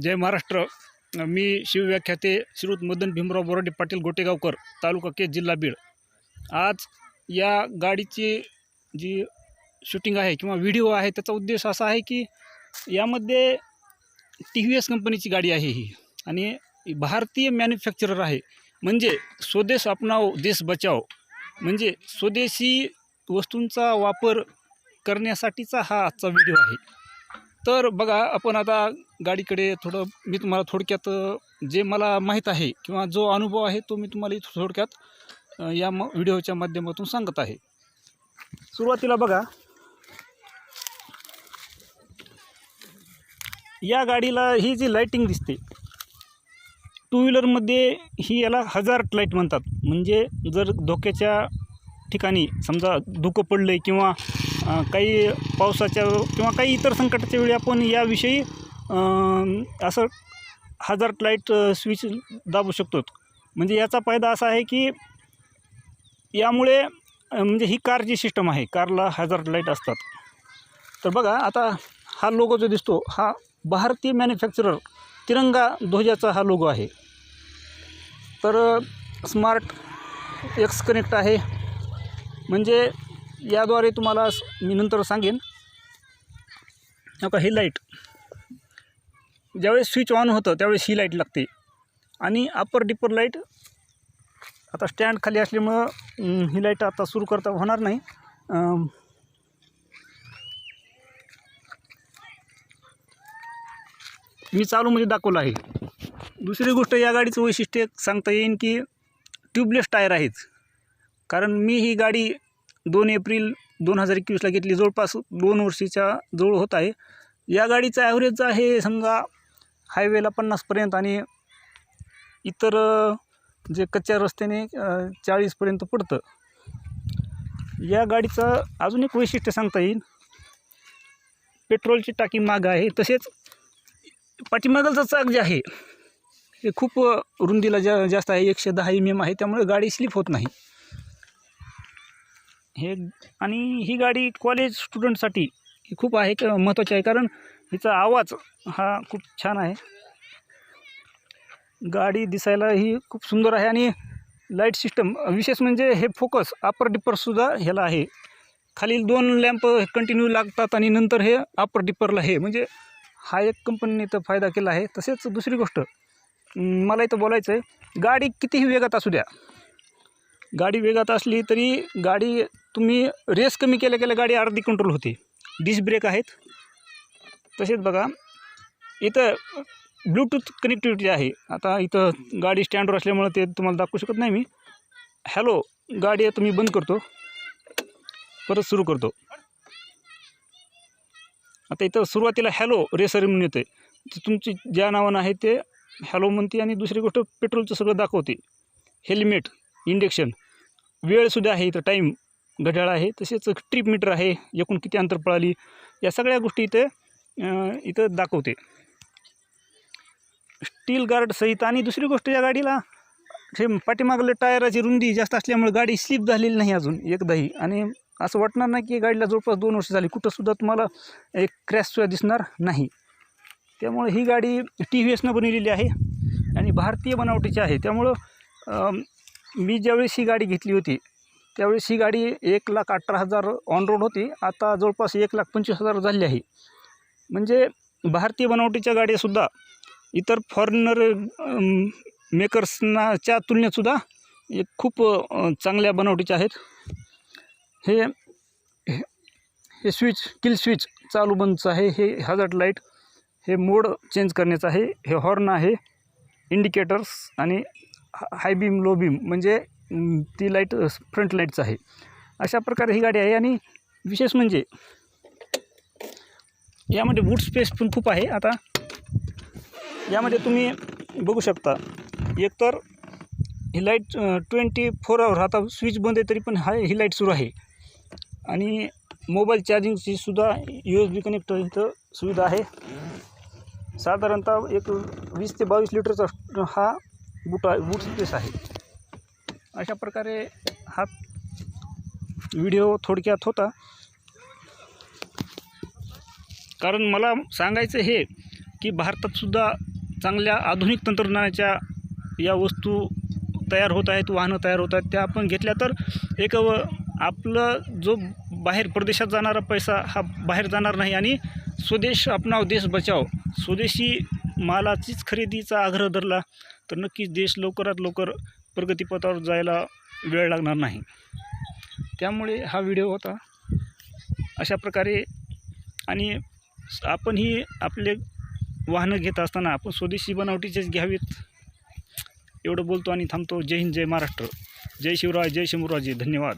जय महाराष्ट्र. मी शिवव्याख्याते श्रीयुत मदन भीमराव बोराडे पाटील गोटेगावकर तालुका केस जिल्हा बीड. आज या गाडीची जी शूटिंग आहे किंवा व्हिडिओ आहे त्याचा उद्देश असा आहे की यामध्ये टी व्ही एस कंपनीची गाडी आहे ही. आणि भारतीय मॅन्युफॅक्चरर आहे. म्हणजे स्वदेश अपनाव देश बचाव. म्हणजे स्वदेशी वस्तूंचा वापर करण्यासाठीचा हा आजचा व्हिडिओ आहे. तर बघा आपण आता गाडीकडे थोडं मी तुम्हाला थोडक्यात जे मला माहीत आहे किंवा जो अनुभव आहे तो मी तुम्हाला थोडक्यात या म व्हिडिओच्या माध्यमातून सांगत आहे. सुरुवातीला बघा. या गाडीला ही जी लाईटिंग दिसते टू व्हीलरमध्ये ही याला हजार लाइट म्हणतात. म्हणजे जर धोक्याच्या ठिकाणी समजा धुकं पडलं आहे किंवा काही पावसाच्या किंवा काही इतर संकटाच्या वेळी आपण याविषयी असं हजार लाइट स्विच दाबू शकतो म्हणजे याचा फायदा असा आहे की यामुळे म्हणजे ही कारची सिस्टम आहे कारला हजार लाइट असतात. तर बघा आता हा लोगो जो दिसतो हा भारतीय मॅन्युफॅक्चरर तिरंगा ध्वजाचा हा लोगो आहे. तर स्मार्ट एक्स कनेक्ट आहे. म्हणजे याद्वारे तुम्हाला मी नंतर सांगेन. नका का ही लाइट ज्यावेळेस स्विच ऑन होतं त्यावेळेस ही लाइट लागते. आणि अप्पर डिपर लाइट आता स्टँड खाली असल्यामुळं ही लाइट आता सुरू करता होणार नाही. मी चालू म्हणजे दाखवलं आहे. दुसरी गोष्ट या गाडीचं वैशिष्ट्य सांगता येईन की ट्यूबलेस टायर आहेत. कारण मी ही गाडी दोन एप्रिल दोन हजार एकवीसला घेतली. जवळपास दोन वर्षीच्या जवळ होत आहे. या गाडीचा ॲव्हरेज आहे समजा हायवेला पन्नासपर्यंत आणि इतर जे कच्च्या रस्त्याने चाळीसपर्यंत पडतं. या गाडीचं अजून एक वैशिष्ट्य सांगता येईल. पेट्रोलची टाकी माग आहे. तसेच पाठीमागलचं चाक जे आहे हे खूप रुंदीला जा जास्त आहे. एकशे दहा एम एम आहे. त्यामुळे गाडी स्लिप होत नाही. हे आणि ही गाडी कॉलेज स्टुडंटसाठी ही खूप आहे क- महत्त्वाची आहे. कारण हिचा आवाज हा खूप छान आहे. गाडी दिसायला ही खूप सुंदर आहे आणि लाइट सिस्टम विशेष म्हणजे हे फोकस अपर डिप्परसुद्धा ह्याला आहे. खालील दोन लॅम्प कंटिन्यू लागतात आणि नंतर हे अपर डिप्परला हे म्हणजे हा एक कंपनीने तर फायदा केला आहे. तसेच दुसरी गोष्ट मला इथं बोलायचं आहे गाडी कितीही वेगात असू द्या. गाडी वेगात असली तरी गाडी तुम्ही रेस कमी केल्या केल्या गाडी अर्धी कंट्रोल होते. डिस्क ब्रेक आहेत. तसेच बघा इथं ब्लूटूथ कनेक्टिव्हिटी आहे. आता इथं गाडी स्टँडवर असल्यामुळं ते तुम्हाला दाखवू शकत नाही मी. हॅलो गाडी आता मी बंद करतो. परत सुरू करतो. आता इथं सुरुवातीला हॅलो रेसर म्हणून येते तुमची ज्या नावानं आहे ते हॅलो म्हणते आणि दुसरी गोष्ट पेट्रोलचं सगळं दाखवते. हेल्मेट इंडेक्शन वेळसुद्धा आहे इथं टाईम घड्याळ आहे तसेच ट्रिप मीटर आहे एकूण किती अंतर पळाली या सगळ्या गोष्टी इथं इथं दाखवते. स्टील गार्ड सहित आणि दुसरी गोष्ट या गाडीला हे पाठीमागलं टायराची रुंदी जास्त असल्यामुळे गाडी स्लिप झालेली नाही अजून एकदाही. आणि असं वाटणार नाही की गाडीला जवळपास दोन वर्ष झाली कुठंसुद्धा तुम्हाला एक क्रॅशसुद्धा दिसणार नाही. त्यामुळे ही गाडी टी व्ही एसनं बनवलेली आहे आणि भारतीय बनावटीची आहे. त्यामुळं मी ज्यावेळेस ही गाडी घेतली होती त्यावेळेस ही गाडी एक लाख अठरा हजार ऑन रोड होती. आता जवळपास एक लाख पंचवीस हजार झाली आहे. म्हणजे भारतीय बनावटीच्या गाड्यासुद्धा इतर फॉरेनर मेकर्सनाच्या तुलनेतसुद्धा एक खूप चांगल्या बनावटीच्या आहेत. हे हे- हे स्विच किल स्विच चालू बंदचं आहे. हे हजार्ड लाइट हे मोड चेंज करण्याचं आहे. हे हॉर्न आहे इंडिकेटर्स आणि हाय बीम लो बीम म्हणजे ती लाइट फ्रंट लाईटचं आहे. अशा प्रकारे ही गाडी आहे आणि विशेष म्हणजे यामध्ये बूट स्पेस पण खूप आहे. आता यामध्ये तुम्ही बघू शकता एकतर ही लाइट ट्वेंटी फोर आवर आता स्विच बंद आहे तरी पण हा ही लाइट सुरू आहे. आणि मोबाईल चार्जिंगची सुद्धा यू एस बी कनेक्ट इथं सुविधा आहे. साधारणतः एक वीस ते बावीस लिटरचा हा बूट आहे बूट स्पेस आहे. अशा प्रकारे हा व्हिडिओ थोडक्यात होता. कारण मला सांगायचं हे की भारतातसुद्धा चांगल्या आधुनिक तंत्रज्ञानाच्या या वस्तू तयार होत आहेत वाहनं तयार होत आहेत. त्या आपण घेतल्या तर एक व आपलं जो बाहेर परदेशात जाणारा पैसा हा बाहेर जाणार नाही आणि स्वदेश आपणाव देश बचाव. स्वदेशी मालाचीच खरेदीचा आग्रह धरला तर नक्कीच देश लवकरात लवकर प्रगतीपथावर जायला वेळ लागणार नाही. त्यामुळे हा व्हिडिओ होता. अशा प्रकारे आणि आपण ही आपले वाहनं घेत असताना आपण स्वदेशी बनावटीचेच घ्यावीत एवढं बोलतो आणि थांबतो. जय हिंद जय महाराष्ट्र. जय शिवराय जय शंभूराजे धन्यवाद.